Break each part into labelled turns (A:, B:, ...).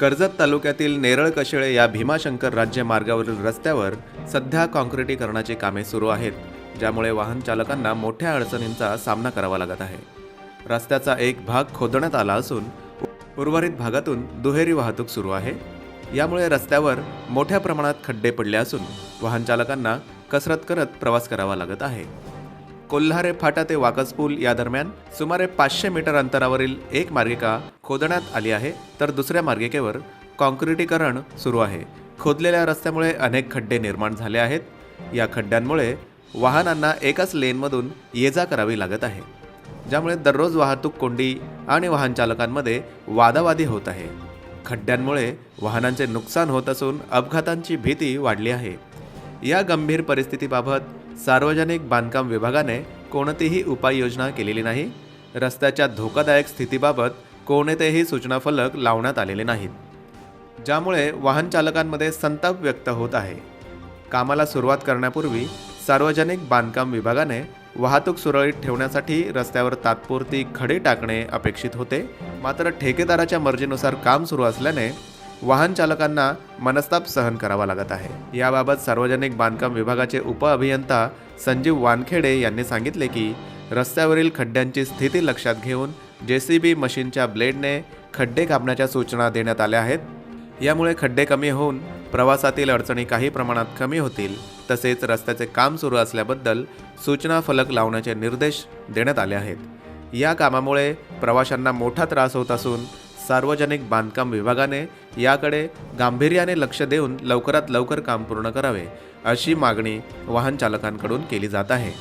A: कर्जत तालुक्यातील नेरळ कशेळे या भीमाशंकर राज्य मार्गावरील रस्त्यावर सध्या काँक्रिटीकरणाची कामे सुरू आहेत ज्यामुळे वाहन चालकांना मोठ्या अडचणींचा सामना करावा लागत आहे. रस्त्याचा एक भाग खोदण्यात आला असून उर्वरित भागातून दुहेरी वाहतूक सुरू आहे. यामुळे रस्त्यावर मोठ्या प्रमाणात खड्डे पडले असून वाहन चालकांना कसरत करत प्रवास करावा लागत आहे. कोल्हारे फाटा ते वाकसपूल या दरम्यान सुमारे पाचशे मीटर अंतरावरील एक मार्गिका खोदण्यात आली आहे तर दुसऱ्या मार्गिकेवर कॉन्क्रिटीकरण सुरू आहे. खोदलेल्या रस्त्यामुळे अनेक खड्डे निर्माण झाले आहेत. या खड्ड्यांमुळे वाहनांना एकाच लेनमधून ये जा करावी लागत आहे ज्यामुळे दररोज वाहतूक कोंडी आणि वाहन चालकांमध्ये वादावादी होत आहे. खड्ड्यांमुळे वाहनांचे नुकसान होत असून अपघातांची भीती वाढली आहे. या गंभीर परिस्थितीबाबत सार्वजनिक बांधकाम विभागाने कोणतीही उपाययोजना केलेली नाही. रस्त्याच्या धोकादायक स्थितीबाबत कोणतेही सूचना फलक लावण्यात आलेले नाहीत. ज्यामुळे वाहन चालकांमध्ये संताप व्यक्त होत आहे. कामाला सुरुवात करण्यापूर्वी सार्वजनिक बांधकाम विभागाने वाहतूक सुरळीत ठेवण्यासाठी रस्त्यावर तात्पुरती खडे टाकणे अपेक्षित होते. मात्र ठेकेदाराच्या मर्जीनुसार काम सुरू असल्याने वाहन चालकांना मनस्ताप सहन करावा लागत आहे. याबाबत सार्वजनिक बांधकाम विभागाचे उपअभियंता संजीव वानखेडे यांनी सांगितले की रस्त्यावरील खड्ड्यांची स्थिती लक्षात घेऊन जे सी बी मशीनच्या ब्लेडने खड्डे कापण्याच्या सूचना देण्यात आल्या आहेत. यामुळे खड्डे कमी होऊन प्रवासातील अडचणी काही प्रमाणात कमी होतील. तसेच रस्त्याचे काम सुरू असल्याबद्दल सूचना फलक लावण्याचे निर्देश देण्यात आले आहेत. या कामामुळे प्रवाशांना मोठा त्रास होत असून सार्वजनिक बांधकाम विभागाने याकडे गांभीर्याने लक्ष देऊन लवकरात लवकर काम पूर्ण करावे अशी मागणी वाहन चालकांकडून केली जात आहे.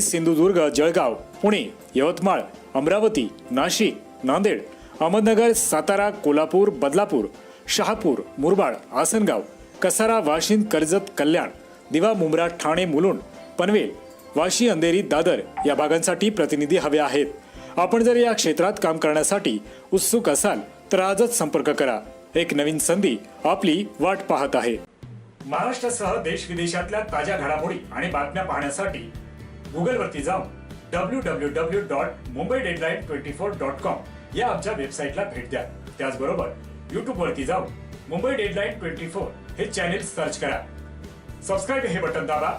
B: सिंधुदुर्ग जळगाव पुणे यवतमाळ अमरावती नाशिक नांदेड अहमदनगर सातारा कोल्हापूर बदलापूर शहापूर मुरबाड आसनगाव कसारा वाशिंद कर्जत कल्याण दिवा मुंब्रा ठाणे मुलुंड पनवेल वाशी अंधेरी दादर या भागांसाठी प्रतिनिधी हवे आहेत. आपण जर या क्षेत्रात काम करण्यासाठी उत्सुक असाल तर आजच संपर्क करा. एक नवीन संधी आपली वाट पाहत आहे. महाराष्ट्रासह देश विदेशातल्या ताज्या घडामोडी आणि बातम्या पाहण्यासाठी गुगलवरती जाऊन W W W dot Mumbai deadline twenty four dot com या आमच्या वेबसाईटला भेट द्या. त्याचबरोबर युट्यूब वरती जाऊन मुंबई डेडलाईन ट्वेंटी फोर हे चॅनेल सर्च करा. सबस्क्राईब हे बटन दाबा.